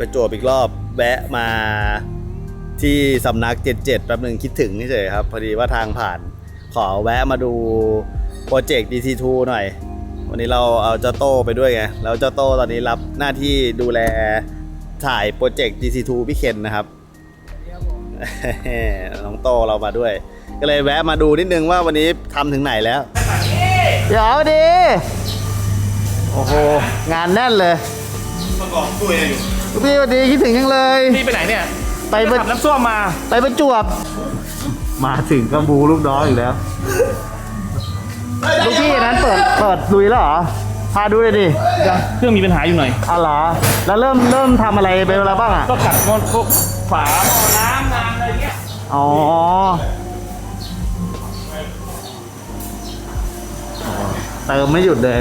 ประจวบอีกรอบแวะมาที่สำนัก 77แป๊บหนึ่งคิดถึงเฉยๆครับ พอดีว่าทางผ่าน ขอแวะมาดูโปรเจกต์ DT2 หน่อย วันนี้เราเอาเจ้าโต้ไปด้วยไง แล้วเจ้าโต้ตอนนี้รับหน้าที่ดูแลถ่ายโปรเจกต์ DT2 พี่เคนนะครับน้องโตเรามาด้วย ก็เลยแวะมาดูนิดนึงว่าวันนี้ทำถึงไหนแล้วเดี๋ยวดี โอ้โห งานแน่นเลยประกอบคุยอยู่ พี่สวัสดีคิดถึงยังเลย พี่ไปไหนเนี่ยไปประขับน้ำส้วมมา ไปประจวบ มาถึงก็บูลูกน้องอีกแล้ว ลูกพี่นั้นเปิดเปิดลุยแล้วเหรอ พาดูเลยดิเครื่องมีปัญหาอยู่หน่อยอ๋อเหรอแล้วเริ่มเริ่มทำอะไรไปแล้วบ้างอะ ก็ขัดมอนพวกฝาหม้อน้ำงานอะไรเงี้ยอ๋อ เติมไม่หยุดเลย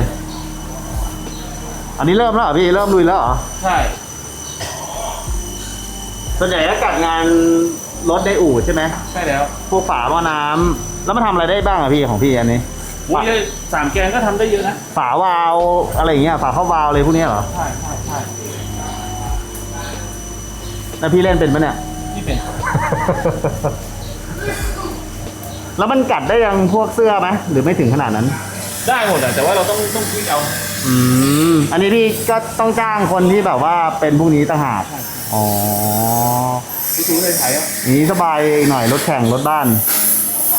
อันนี้เริ่มแล้วเหรอพี่ เริ่มลุยแล้วเหรอ ใช่ ส่วนใหญ่ก็กัดงานรถได้อู่ใช่ไหมใช่แล้วพวกฝาหม้อน้ำแล้วมาทำอะไรได้บ้างอะพี่ของพี่อันนี้วุ้ยสามแกนก็ทำได้เยอะนะ ฝาวาล์วอะไรอย่างเงี้ยฝาเข้าวาล์วอะไรพวกเนี้ยเหรอใช่ใช่ใช่แล้วพี่เล่นเป็นปะเนี่ย นี่เป็น แล้วมันกัดได้ยังพวกเสื้อไหมหรือไม่ถึงขนาดนั้น ได้หมดอะแต่ว่าเราต้องต้องคุยเอา อืมอันนี้พี่ก็ต้องจ้างคนที่แบบว่าเป็นพวกนี้ต่างหาก อ๋อพี่ชูเลยถ่ายอะอย่างนี้สบายหน่อยรถแข่งรถบ้าน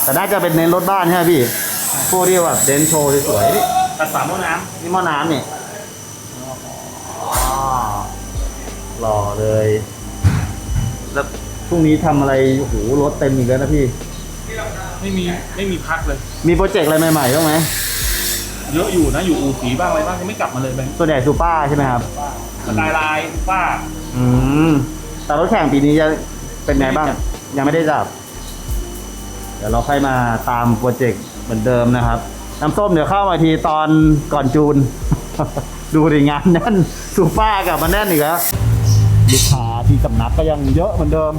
แต่น่าจะเป็นเน้นรถบ้านใช่ไหมพี่พวกที่แบบเดนโชว์สวยๆนี่ตัดฝาหม้อน้นี่หม้อน้ำนี่อ๋อหล่อเลย แล้วพรุ่งนี้ทำอะไรโอ้โหรถเต็มอีกแล้วนะพี่ำไม่มีไม่มีพักเลย มีโปรเจกต์อะไรใหม่ๆบ้างไหมเยอะอยู่นะอยู่อู่สีบ้างอะไรบ้างยังไม่กลับมาเลยแบงค์ส่วนใหญ่ซูเปอร์ใช่ไหมครับสกายไลน์ป้า อืมแต่รถแข่งปีนี้จะเป็นไงบ้าง ยังไม่ได้จับ เดี๋ยวเราค่อยมาตามโปรเจกต์เหมือนเดิมนะครับ น้ำส้มเดี๋ยวเข้ามาทีตอนก่อนจูน ดูดิงานแน่นซูเปอร์กลับมาแน่นอีกแล้วลูกค้าที่สำนักก็ยังเยอะเหมือนเดิม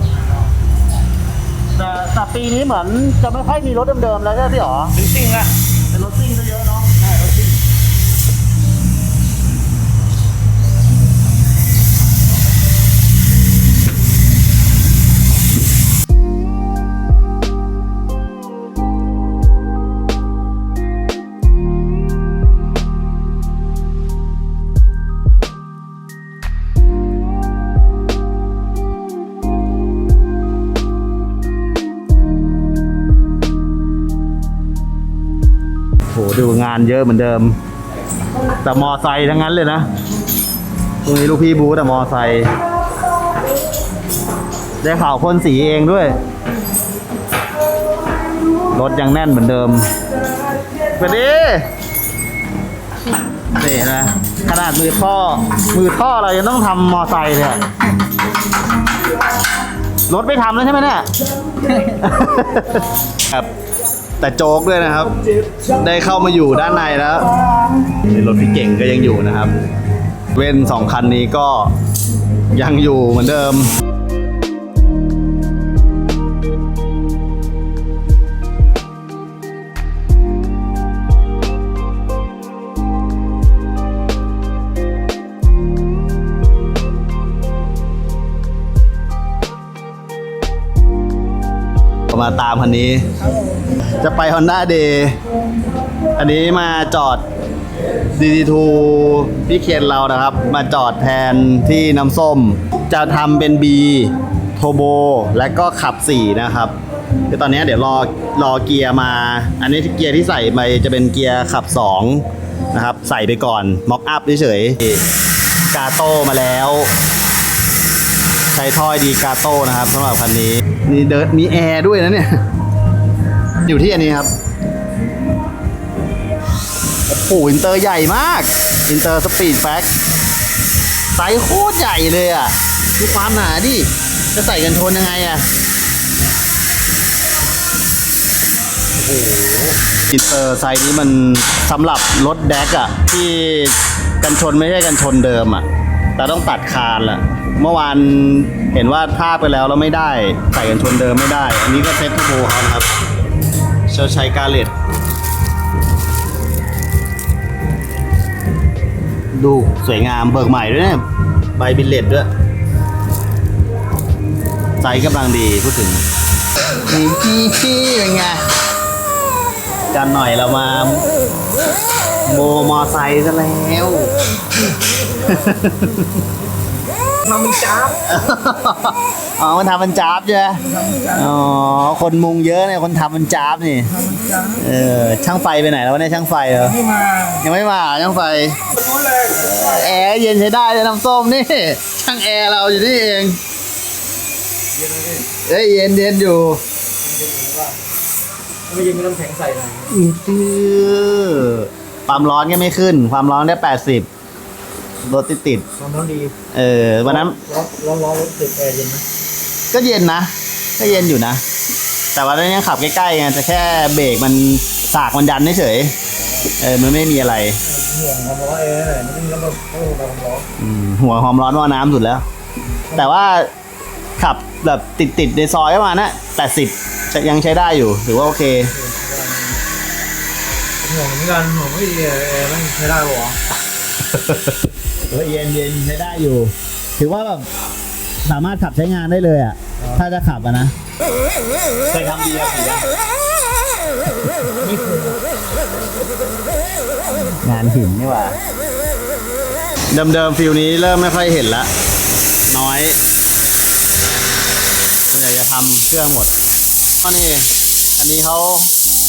แต่แต่ปีนี้เหมือนจะไม่ค่อยมีรถเดิมๆแล้วใช่ไหมพี่หรอเป็นซิ่งละเป็นรถซิ่งซะเยอะ โหดูงานเยอะเหมือนเดิม แต่มอไซค์ทั้งนั้นเลยนะตรงนี้ลูกพี่บูแต่มอไซค์ได้ข่าวพ่นสีเองด้วย รถยังแน่นเหมือนเดิมไปดินี่นะขนาดมือท่อ มือท่อเรายังต้องทำมอไซค์เลยอะรถไม่ทำแล้วใช่ไหมเนี่ย ครับ แต่โจ๊กด้วยนะครับ ได้เข้ามาอยู่ด้านในแล้วนี่รถพี่เก่งก็ยังอยู่นะครับ เว้นสองคันนี้ก็ยังอยู่เหมือนเดิมมาตามคันนี้ จะไป Honda Day อันนี้มาจอด DD2 พี่เคียนเรานะครับ มาจอดแทนที่น้ำส้ม จะทำเป็น B โทโบและก็ขับ 4 นะครับคือตอนนี้เดี๋ยวรอรอเกียร์มา อันนี้เกียร์ที่ใส่ไปจะเป็นเกียร์ขับ 2 นะครับ ใส่ไปก่อนม็อกอัพเฉยๆกาโต้มาแล้ว ใช้ถ้อยดีกาโต้นะครับสำหรับคันนี้ มีเดินมีแอร์ด้วยนะเนี่ย อยู่ที่อันนี้ครับโอ้โหอินเตอร์ใหญ่มาก อินเตอร์สปีดแฟกไซส์โคตรใหญ่เลยอะดูความหนาดิ จะใส่กันชนยังไงอะโอ้โหอินเตอร์ไซส์นี้มันสำหรับรถแดกอะ ที่กันชนไม่ใช่กันชนเดิมอะ แต่ต้องตัดคานละเมื่อวานเห็นว่าภาพไปแล้วแล้วไม่ได้ ใส่กันชนเดิมไม่ได้ อันนี้ก็เซ็ตทูโบเขาครับ เชลชัยกาเลตดูสวยงามเบิกใหม่ด้วยเนี่ยใบบิลเลตด้วยไซส์กำลังดีพูดถึงนี่เป็นไงกันหน่อยเรามา โมมอไซค์ซะแล้ว ทำมันจ้าบอ๋อ มันทำมันจ้าบใช่ไหมอ๋อ คนมุงเยอะเนี่ย คนทำมันจ้าบนี่ ทำมันจ้าบเออ ช่างไฟไปไหนแล้ววะเนี่ยช่างไฟเหรอ ไม่มายังไม่มาช่างไฟ รู้เลยแอร์เย็นใช้ได้เลยน้ำส้มนี่ ช่างแอร์เราอยู่นี่เองเอ้ยเย็นเย็นอยู่ไม่ยิงน้ำแข็งใส่หน่อยอือตื้อความร้อนก็ไม่ขึ้น ความร้อนได้แปดสิบ รถติดติดความร้อนดีๆเออวันนั้นร้อนร้อนร้อนติดแอร์เย็นไหมก็เย็นนะ ก็เย็นอยู่นะ แต่ว่าตอนนี้ขับใกล้ๆไงแต่แค่เบรกมันสากมันยันเฉยๆเออมันไม่มีอะไรห่วงความร้อนแอร์เลยมันแล้วก็โอ้ความร้อนอืมหัวความร้อนว่าน้ำสุดแล้ว แต่ว่าขับแบบติดติดๆในซอยประมาณนะแปดสิบยังใช้ได้อยู่ถือว่าโอเคห่วงเหมือนกันห่วงไม่ดีแอร์มันใช้ได้หรอ เออเย็นเย็นใช้ได้อยู่ ถือว่าแบบสามารถขับใช้งานได้เลยอะ ถ้าจะขับอะนะเคยทำดีอะผมงานหินนี่หว่า เดิมๆฟิลนี้เริ่มไม่ค่อยเห็นละ น้อยส่วนใหญ่จะทำเครื่องหมดก็นี่ อันนี้เขา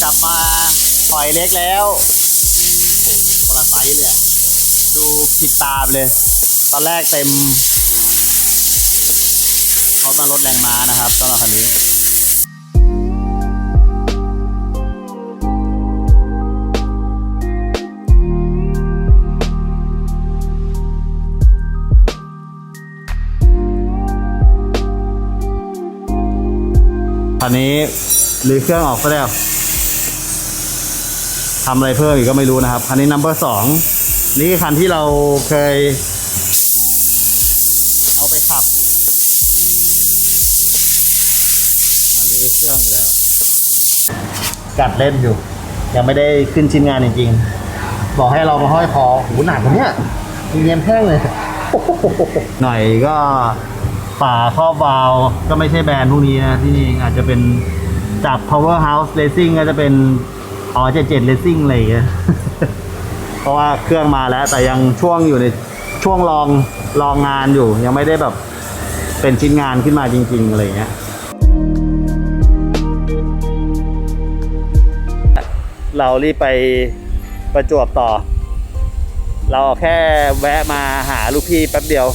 กลับมาปล่อยเล็กแล้วคนละไซส์เลยอะ ดูผิดตาไปเลย ตอนแรกเต็มรถมาลดแรงม้านะครับสำหรับคันนี้คันนี้หรือเครื่องออกไปแล้วทำอะไรเพิ่มอีกก็ไม่รู้นะครับ คันนี้นัมเบอร์สอง นี่คือคันที่เราเคย เอาไปขับมาเรียเครื่องอยู่แล้ว กัดเล่นอยู่ ยังไม่ได้ขึ้นชิ้นงานจริงๆ บอกให้เรามาห้อยคอหูหนักกว่าเนี้ยมีเงียนแท่งเลย หน่อยก็ฝาครอบวาล์วก็ไม่ใช่แบรนด์พวกนี้นะ ที่นี่อาจจะเป็นจาก Powerhouse Racing ก็จะเป็นอ๋อเจ็ดเจ็ด Racing อะไรอย่างเงี้ย ราะว่าเครื่องมาแล้วแต่ยังช่วงอยู่ในช่วงลองลองงานอยู่ ยังไม่ได้แบบเป็นชิ้นงานขึ้นมาจริง ๆ อะไรเงี้ยเรารีบไปประจวบต่อ เราแค่แวะมาหาลูกพี่แป๊บเดียว